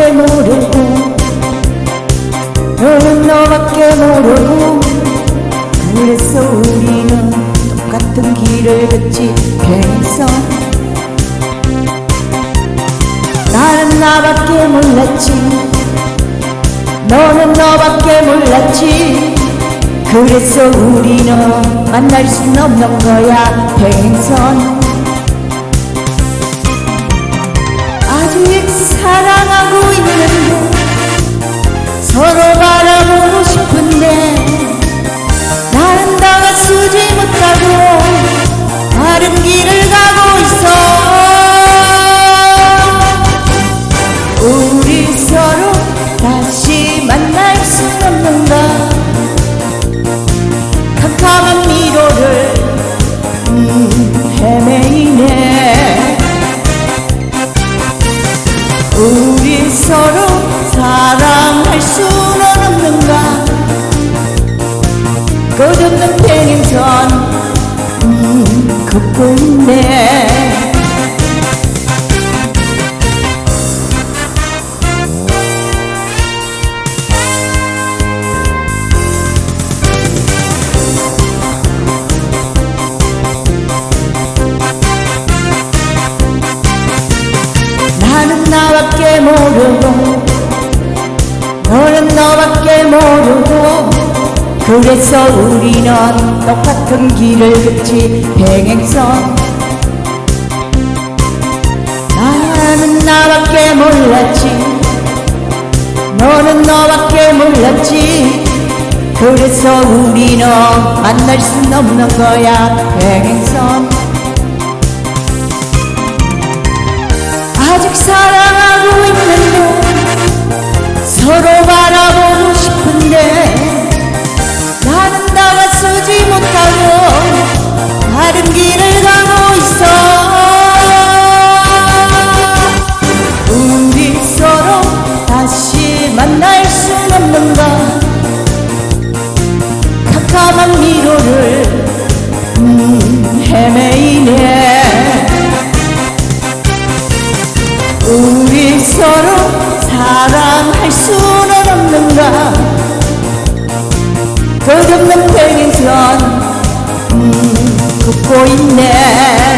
너밖에 모르고 너는 너밖에 모르고 그래서 우리는 똑같은 길을 걷지 계속 나는 나밖에 몰랐지. 너는 너밖에 몰랐지. 그래서 우리는 만날 순 없는 거야 대행선. 우리 서로 다시 만날 수 없는가? 캄캄한 미로를 음, 헤매이네. 우리 서로 사랑할 수는 없는가? 끝없는 평행선 음, 걷고 있네 모르고 너는 너밖에 모르고 그래서 우리는 똑같은 길을 걷지 평행선 나는 나밖에 몰랐지 너는 너밖에 몰랐지. 그래서 우리는 만날 순 없는 거야 평행선 우리 서로 사랑할 수는 없는가? 끝없는 대리전 음, 걷고 있네.